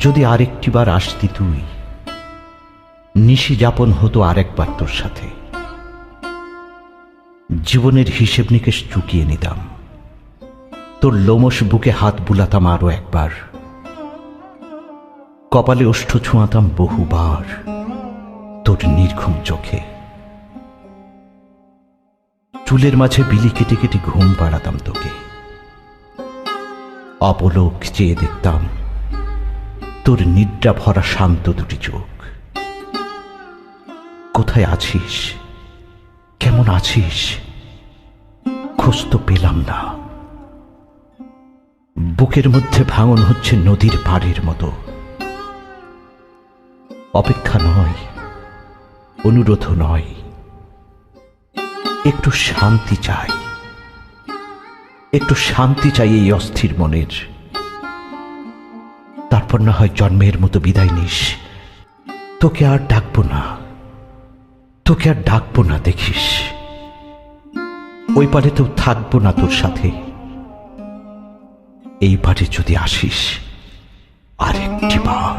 যদি আরেকটি বার আসতি তুই, নিশি যাপন হতো আরেকবার তোর সাথে। জীবনের হিসেব নিকেশ চুকিয়ে নিতাম। তোর লোমস বুকে হাত বুলাতাম আরও একবার। কপালে ওষ্ঠ ছুঁয়াতাম বহুবার তোর নির্ঘুম চোখে। চুলের মাঝে বিলি কেটে কেটে ঘুম পাড়াতাম তোকে। অপলোক চেয়ে দেখতাম তোর নিদ্রা ভরা শান্ত দুটি চোখ। কোথায় আছিস? কেমন আছিস? খোঁজ তো পেলাম না। বুকের মধ্যে ভাঙন হচ্ছে নদীর পাড়ের মতো। অপেক্ষা নয় অনুরোধ নয়। একটু শান্তি চাই। একটু শান্তি চাই এই অস্থির মনের। তারপর না হয় জন্মের মতো বিদায় নিস। তোকে আর ডাকবো না। তোকে আর ডাকবো না, দেখিস। ওই পারে তো থাকব না তোর সাথে। এই পারে যদি আসিস, আরেকটি বার।